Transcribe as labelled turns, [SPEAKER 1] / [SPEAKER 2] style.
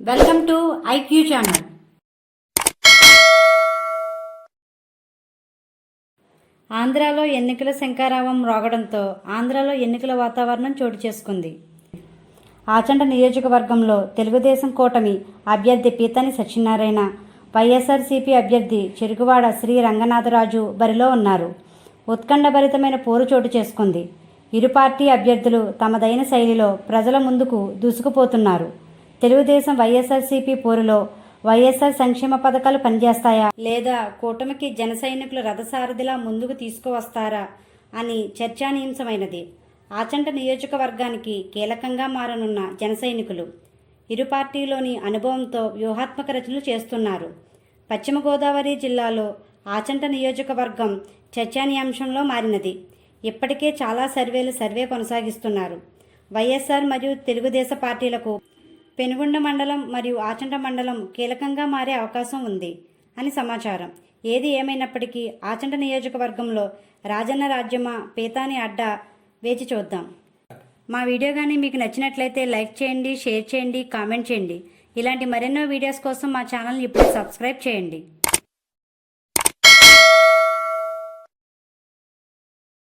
[SPEAKER 1] Welcome to IQ channel. ఆంధ్రాలో ఎన్నికల శంకారావం రోగడంతో ఆంధ్రాలో ఎన్నికల వాతావరణం చోటు చేసుకుంది. ఆచంట నియోజకవర్గంలో తెలుగుదేశం కూటమి అభ్యర్థి పీతని సత్యనారాయణ వైఎస్ఆర్సీపీ అభ్యర్థి చెరుకువాడ శ్రీ రంగనాథరాజు బరిలో ఉన్నారు. ఉత్కంఠభరితమైన పోరు చోటు చేసుకుంది. ఇరు పార్టీ అభ్యర్థులు తమదైన శైలిలో ప్రజల ముందుకు దూసుకుపోతున్నారు. తెలుగుదేశం వైఎస్ఆర్సీపీ పోరులో వైఎస్ఆర్ సంక్షేమ పథకాలు పనిచేస్తాయా? లేదా కూటమికి జన సైనికులు రథసారథిలా ముందుకు తీసుకువస్తారా? అని చర్చానీయాంశమైనది. ఆచంట నియోజకవర్గానికి కీలకంగా మారనున్న జన సైనికులు ఇరు పార్టీలోని అనుభవంతో వ్యూహాత్మక రచనలు చేస్తున్నారు. పశ్చిమ గోదావరి జిల్లాలో ఆచంట నియోజకవర్గం చర్చానీయాంశంలో మారినది. ఇప్పటికే చాలా సర్వేలు సర్వే కొనసాగిస్తున్నారు. వైఎస్ఆర్ మరియు తెలుగుదేశ పార్టీలకు పెనుగొండ మండలం మరియు ఆచంట మండలం కీలకంగా మారే అవకాశం ఉంది అని సమాచారం. ఏది ఏమైనప్పటికీ ఆచంట నియోజకవర్గంలో రాజన్న రాజ్యమా పీతాని అడ్డా వేచి చూద్దాం. మా వీడియో కానీ మీకు నచ్చినట్లయితే లైక్ చేయండి షేర్ చేయండి కామెంట్ చేయండి. ఇలాంటి మరెన్నో వీడియోస్ కోసం మా ఛానల్ని ఇప్పుడే సబ్స్క్రైబ్ చేయండి.